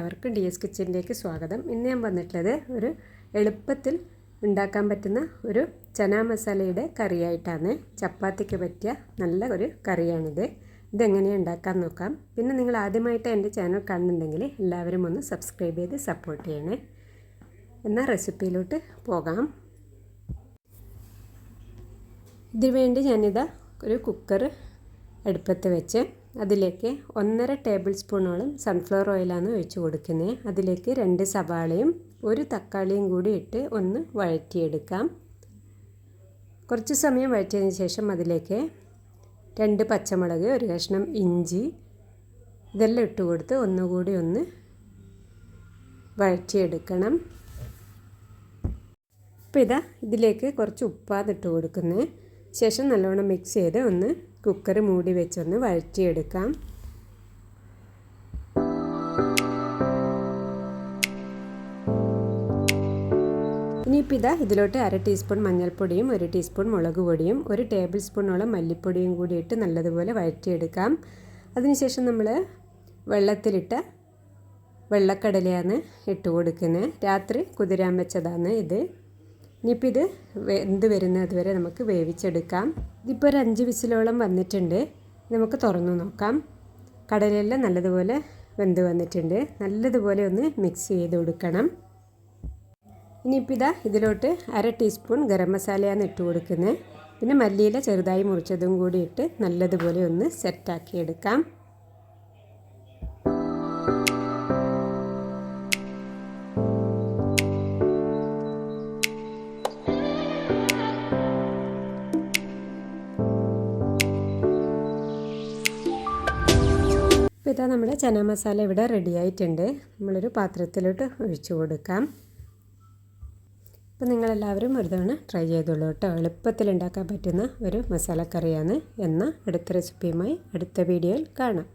എല്ലാവർക്കും D S കിച്ചണിലേക്ക് സ്വാഗതം. ഇന്ന് ഞാൻ വന്നിട്ടുള്ളത് ഒരു എളുപ്പത്തിൽ ഉണ്ടാക്കാൻ പറ്റുന്ന ഒരു ചന മസാലയുടെ കറിയായിട്ടാണ്. ചപ്പാത്തിക്ക് പറ്റിയ നല്ല ഒരു കറിയാണിത്. ഇതെങ്ങനെയാണ് ഉണ്ടാക്കാൻ നോക്കാം. പിന്നെ നിങ്ങൾ ആദ്യമായിട്ട് എന്റെ ചാനൽ കാണുന്നുണ്ടെങ്കിൽ എല്ലാവരും ഒന്ന് സബ്സ്ക്രൈബ് ചെയ്ത് സപ്പോർട്ട് ചെയ്യണേ. എന്നാൽ റെസിപ്പിയിലോട്ട് പോകാം. ഇതിനുവേണ്ടി ഞാനിതാ ഒരു കുക്കർ അടുപ്പത്ത് വെച്ച് അതിലേക്ക് ഒന്നര ടേബിൾ സ്പൂണോളം സൺഫ്ലവർ ഓയിലാണ് ഒഴിച്ച് കൊടുക്കുന്നത് അതിലേക്ക് രണ്ട് സവാളയും ഒരു തക്കാളിയും കൂടി ഇട്ട് ഒന്ന് വഴറ്റിയെടുക്കാം. കുറച്ച് സമയം വഴറ്റിയതിന് ശേഷം അതിലേക്ക് രണ്ട് പച്ചമുളക് ഒരു കഷ്ണം ഇഞ്ചി ഇതെല്ലാം ഇട്ട് കൊടുത്ത് ഒന്നുകൂടി ഒന്ന് വഴറ്റിയെടുക്കണം. അപ്പോൾ ഇതാ ഇതിലേക്ക് കുറച്ച് ഉപ്പാതിട്ട് കൊടുക്കുന്നത് ശേഷം നല്ലോണം മിക്സ് ചെയ്ത് ഒന്ന് കുക്കർ മൂടി വെച്ചൊന്ന് വഴറ്റിയെടുക്കാം. ഇനിയിപ്പോൾ ഇതാ ഇതിലോട്ട് അര ടീസ്പൂൺ മഞ്ഞൾപ്പൊടിയും ഒരു ടീസ്പൂൺ മുളക് പൊടിയും ഒരു ടേബിൾ സ്പൂണോളം മല്ലിപ്പൊടിയും കൂടി ഇട്ട് നല്ലതുപോലെ വഴറ്റിയെടുക്കാം. അതിനുശേഷം നമ്മൾ വെള്ളത്തിലിട്ട വെള്ളക്കടലയാണ് ഇട്ട് കൊടുക്കുന്നത് രാത്രി കുതിരാൻ വെച്ചതാണ് ഇത്. ഇനിയിപ്പോൾ ഇത് വെന്ത് വരുന്നത് വരെ നമുക്ക് വേവിച്ചെടുക്കാം. ഇതിപ്പോൾ ഒരു അഞ്ച് വിസിലോളം വന്നിട്ടുണ്ട്. നമുക്ക് തുറന്നു നോക്കാം. കടലെല്ലാം നല്ലതുപോലെ വെന്ത് വന്നിട്ടുണ്ട്. നല്ലതുപോലെ ഒന്ന് മിക്സ് ചെയ്ത് കൊടുക്കണം. ഇനിയിപ്പോൾ ഇതാ ഇതിലോട്ട് അര ടീസ്പൂൺ ഗരം മസാലയാണ് ഇട്ട് കൊടുക്കുന്നത്. പിന്നെ മല്ലിയില ചെറുതായി മുറിച്ചതും കൂടി ഇട്ട് നല്ലതുപോലെ ഒന്ന് സെറ്റാക്കി ഇപ്പോൾ ഇതാ നമ്മുടെ ചന മസാല ഇവിടെ റെഡി ആയിട്ടുണ്ട്. നമ്മളൊരു പാത്രത്തിലോട്ട് ഒഴിച്ചു കൊടുക്കാം. അപ്പോൾ നിങ്ങളെല്ലാവരും ഒരു തവണ ട്രൈ ചെയ്തോളൂ കേട്ടോ. എളുപ്പത്തിൽ ഉണ്ടാക്കാൻ പറ്റുന്ന ഒരു മസാലക്കറിയാണ്. എന്ന അടുത്ത റെസിപ്പിയുമായി അടുത്ത വീഡിയോയിൽ കാണാം.